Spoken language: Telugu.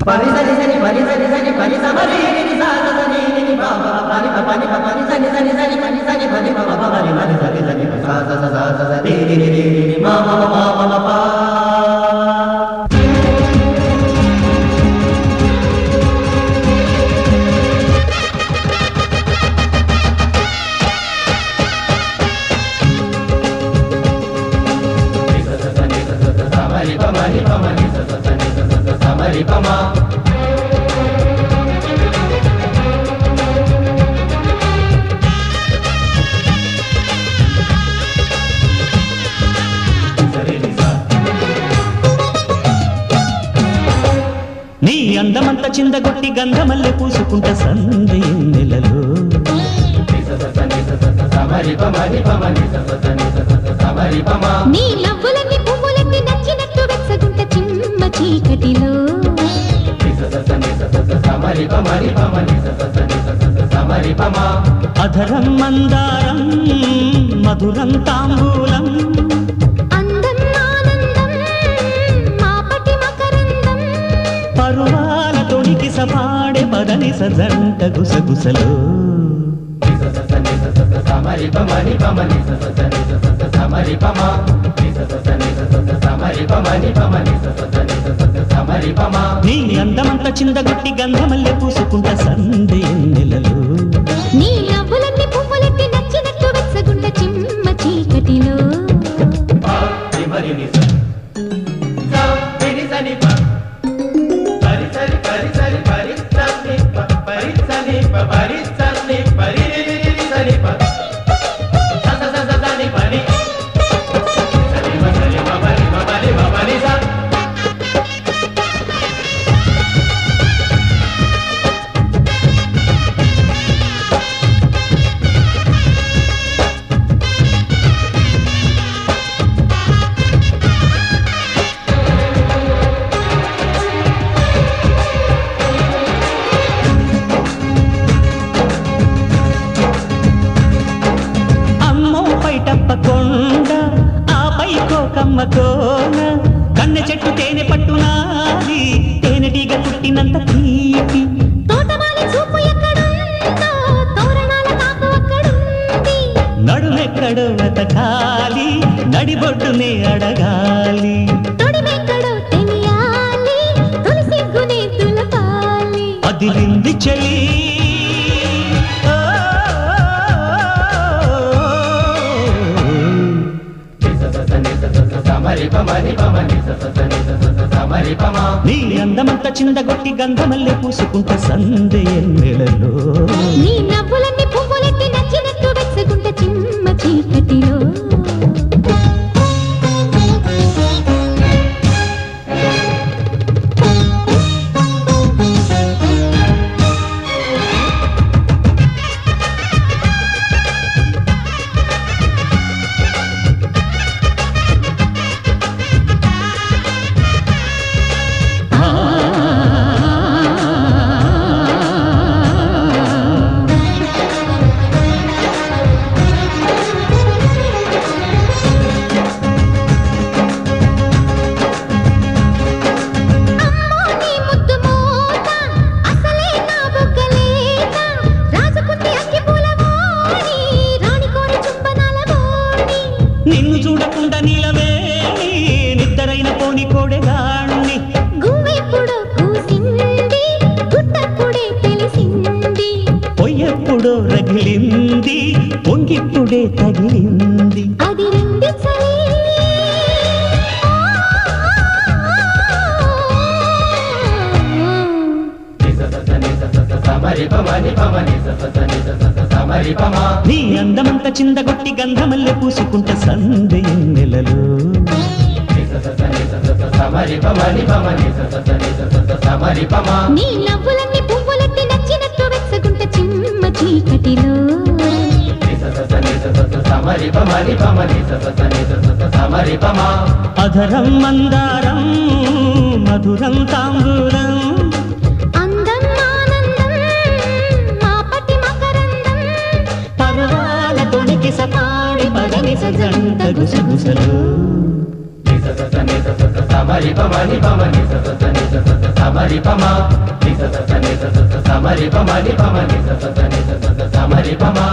పని సని సని పని సని సని పని సమరి నిని సాదని నిని బాబ పని పని పని సని సని సని పని సని పని బాబ పని పని సని సని సా సా సా సా సా దే దే దే మా మా మా నడిపమా నీ అందమంత చిందగొట్టి గంధమల్లె పూసుకుంట సంధి నెలలు. నీ లవ్వులకి పువ్వులన్నీ నచ్చినట్టు వెచ్చగుంట చిమ్మ చీకటిలో. అధరం మందారం మధురం తాంబూలం పరువాల సపాడే పదని సజంట గుసగుసలో సమరిపమని పమని సమరిపమా సమరిపమని పమని సమరి నీ అందమంత చిందగుట్టి గంధమల్లె పూసుకుంట సందే నెలలు. నీ కొండ ఆపై కోకమ్మ కోన కన్న చెట్టు తేనె పట్టునాది తేనెటీగ పుట్టినంత తీపి. నడుమెక్కడో వెతకాలి నడిబొడ్డునే అడగాలి. అదిలింది చెలి. నీ అందమంత చిందగొట్టి గంధమల్లె పూసుకుంట సందేయం నెలలో నీ నవ్వు నీ అందమంత చిందగొట్టి గంధమల్లె పూసుకుంట సందేయం నెలలో అధరం మందారం మధురం తాంబూరం జంట గుసగుసలు సమరి పమని పమని సమరి పమా సమరి పమని పమని సమరి పమా